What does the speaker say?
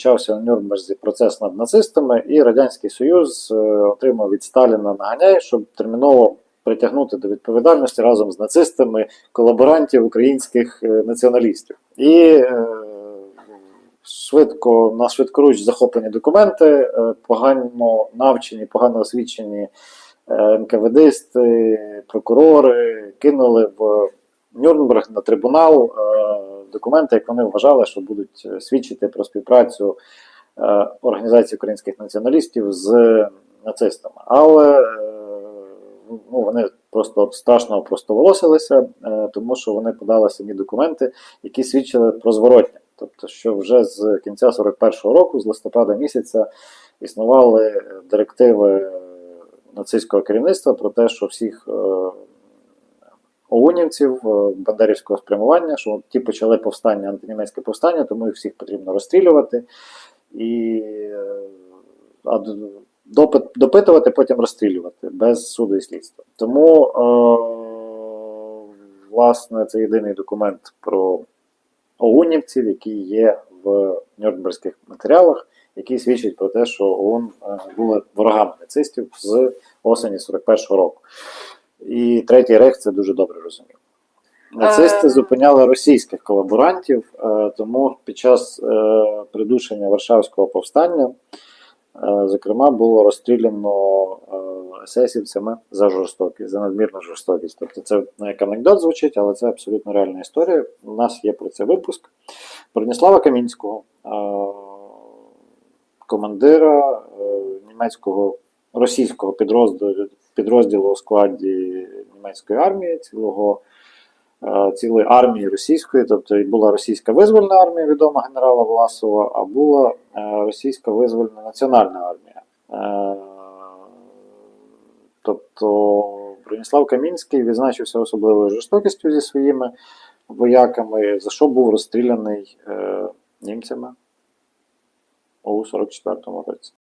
почався на Нюрнберзі процес над нацистами, і Радянський Союз е, отримав від Сталіна наганяй, щоб терміново притягнути до відповідальності разом з нацистами колаборантів українських е, націоналістів. І е, швидко на швидкоруч захоплені документи, погано навчені, погано освічені НКВДисти, прокурори кинули в Нюрнберг на трибунал документи, як вони вважали, що будуть е, свідчити про співпрацю е, організації українських націоналістів з нацистами. Але е, ну, вони просто страшно опростоволосилися, е, тому що вони подали самі документи, які свідчили про зворотне. Тобто, що вже з кінця 41-го року, з листопада місяця, існували е, директиви е, нацистського керівництва про те, що всіх е, оунівців е, бандерівського спрямування, що ті почали повстання, антинімецьке повстання, тому їх всіх потрібно розстрілювати і е, допитувати, потім розстрілювати без суду і слідства. Тому, е, власне, це єдиний документ про оунівців, який є в Нюрнберзьких матеріалах, який свідчить про те, що ОУН е, були ворогами нацистів з осені 41-го року. І третій рейх це дуже добре розумів. Нацисти Е. зупиняли російських колаборантів, е, тому під час е, придушення Варшавського повстання, зокрема, було розстріляно есесівцями за жорстокість, за надмірну жорстокість. Тобто це ну, як анекдот звучить, але це абсолютно реальна історія. У нас є про це випуск. Броніслава Камінського, командира німецького російського підрозділу, підрозділу у складі німецької армії, цілого, е, цілої армії російської, тобто і була російська визвольна армія, відома генерала Власова, а була е, російська визвольна національна армія. Е, Тобто Броніслав Камінський відзначився особливою жорстокістю зі своїми вояками, за що був розстріляний німцями у 44-му році.